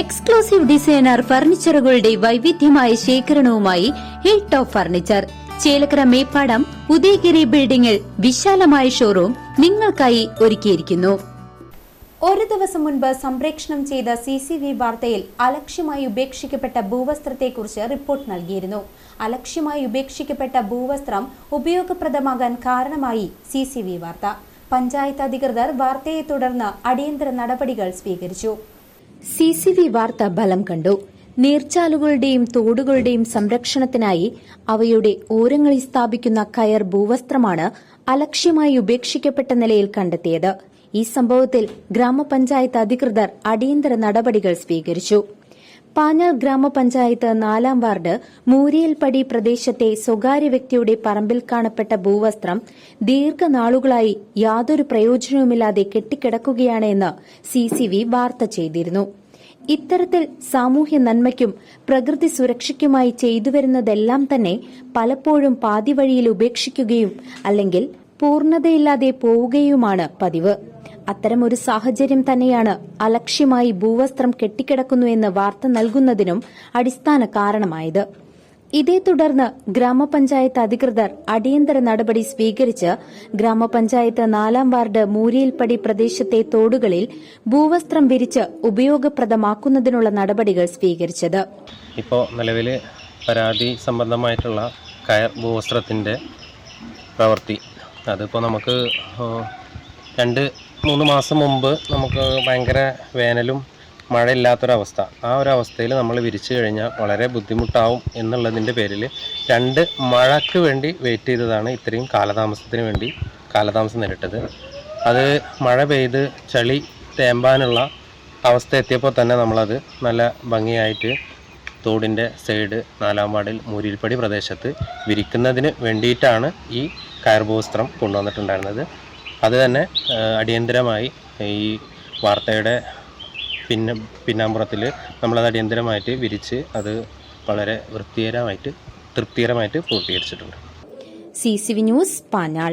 Exclusive designer ഫർണിച്ചറുകളുടെ വൈവിധ്യമായ ശേഖരണവുമായി hill top furniture Chelakkara Meppadam Udayagiri ബിൽഡിംഗിൽ വിശാലമായ ഷോറൂം നിങ്ങൾക്കായി ഒരുക്കിയിരിക്കുന്നു. ഒരു ദിവസം മുൻപ് സംപ്രേക്ഷണം ചെയ്ത സി സി വി വാർത്തയിൽ അലക്ഷ്യമായി ഉപേക്ഷിക്കപ്പെട്ട ഭൂവസ്ത്രത്തെക്കുറിച്ച് റിപ്പോർട്ട് നൽകിയിരുന്നു. അലക്ഷ്യമായി ഉപേക്ഷിക്കപ്പെട്ട ഭൂവസ്ത്രം ഉപയോഗപ്രദമാകാൻ കാരണമായി സി സി വി വാർത്ത. പഞ്ചായത്ത് അധികൃതർ വാർത്തയെ തുടർന്ന് അടിയന്തര നടപടികൾ സ്വീകരിച്ചു. സി സി വി വാർത്ത ബലം കണ്ടു. നീർച്ചാലുകളുടെയും തോടുകളുടെയും സംരക്ഷണത്തിനായി അവയുടെ ഓരങ്ങളിൽ സ്ഥാപിക്കുന്ന കയർ ഭൂവസ്ത്രമാണ് അലക്ഷ്യമായി ഉപേക്ഷിക്കപ്പെട്ട നിലയിൽ കണ്ടെത്തിയത്. ഈ സംഭവത്തിൽ ഗ്രാമപഞ്ചായത്ത് അധികൃതർ അടിയന്തര നടപടികൾ സ്വീകരിച്ചു. പാഞ്ഞാൽ ഗ്രാമപഞ്ചായത്ത് നാലാം വാർഡ് മൂരിയൽപ്പടി പ്രദേശത്തെ സ്വകാര്യ വ്യക്തിയുടെ പറമ്പിൽ കാണപ്പെട്ട ഭൂവസ്ത്രം ദീർഘനാളുകളായി യാതൊരു പ്രയോജനവുമില്ലാതെ കെട്ടിക്കിടക്കുകയാണ് എന്ന് സി സി വി വാർത്ത ചെയ്തിരുന്നു. ഇത്തരത്തിൽ സാമൂഹ്യ നന്മയ്ക്കും പ്രകൃതി സുരക്ഷയ്ക്കുമായി ചെയ്തുവരുന്നതെല്ലാം തന്നെ പലപ്പോഴും പാതിവഴിയിൽ ഉപേക്ഷിക്കുകയും അല്ലെങ്കിൽ പൂർണതയില്ലാതെ പോവുകയുമാണ് പതിവ്. അത്തരമൊരു സാഹചര്യം തന്നെയാണ് അലക്ഷ്യമായി ഭൂവസ്ത്രം കെട്ടിക്കിടക്കുന്നുവെന്ന് വാർത്ത നൽകുന്നതിനും അടിസ്ഥാന കാരണമായത്. ഇതേ തുടർന്ന് ഗ്രാമപഞ്ചായത്ത് അധികൃതർ അടിയന്തര നടപടി സ്വീകരിച്ച് ഗ്രാമപഞ്ചായത്ത് നാലാം വാർഡ് മൂരിയിൽപ്പടി പ്രദേശത്തെ തോടുകളിൽ ഭൂവസ്ത്രം വിരിച്ച് ഉപയോഗപ്രദമാക്കുന്നതിനുള്ള നടപടികൾ സ്വീകരിച്ചത്. ഇപ്പോൾ നിലവിൽ പരാതി സംബന്ധമായിട്ടുള്ള കയർ ഭൂവസ്ത്രത്തിന്റെ പ്രവൃത്തി അതിപ്പോൾ നമുക്ക് രണ്ട് മൂന്ന് മാസം മുമ്പ് നമുക്ക് ഭയങ്കര വേനലും മഴയില്ലാത്തൊരവസ്ഥ. ആ ഒരു അവസ്ഥയിൽ നമ്മൾ വിരിച്ചു കഴിഞ്ഞാൽ വളരെ ബുദ്ധിമുട്ടാവും എന്നുള്ളതിന്റെ പേരിൽ രണ്ട് മഴയ്ക്ക് വേണ്ടി വെയിറ്റ് ചെയ്തതാണ് ഇത്രയും കാലതാമസത്തിന് വേണ്ടി കാലതാമസം നേരിട്ടത്. അത് മഴ പെയ്ത് ചളി തേമ്പാനുള്ള അവസ്ഥ എത്തിയപ്പോൾ തന്നെ നമ്മളത് നല്ല ഭംഗിയായിട്ട് തോടിന്റെ സൈഡ് നാലാം വാർഡിൽ മൂരിൽപ്പടി പ്രദേശത്ത് വിരിക്കുന്നതിന് വേണ്ടിയിട്ടാണ് ഈ കയർഭൂസ്ത്രം കൊണ്ടുവന്നിട്ടുണ്ടായിരുന്നത്. അത് തന്നെ അടിയന്തരമായി ഈ വാർത്തയുടെ പിന്നെ പിന്നാമ്പുറത്തിൽ നമ്മളത് അടിയന്തരമായിട്ട് വിരിച്ച് അത് വളരെ വൃത്തികരമായിട്ട് തൃപ്തികരമായിട്ട് പൂർത്തീകരിച്ചിട്ടുണ്ട്. C C V news Panjal.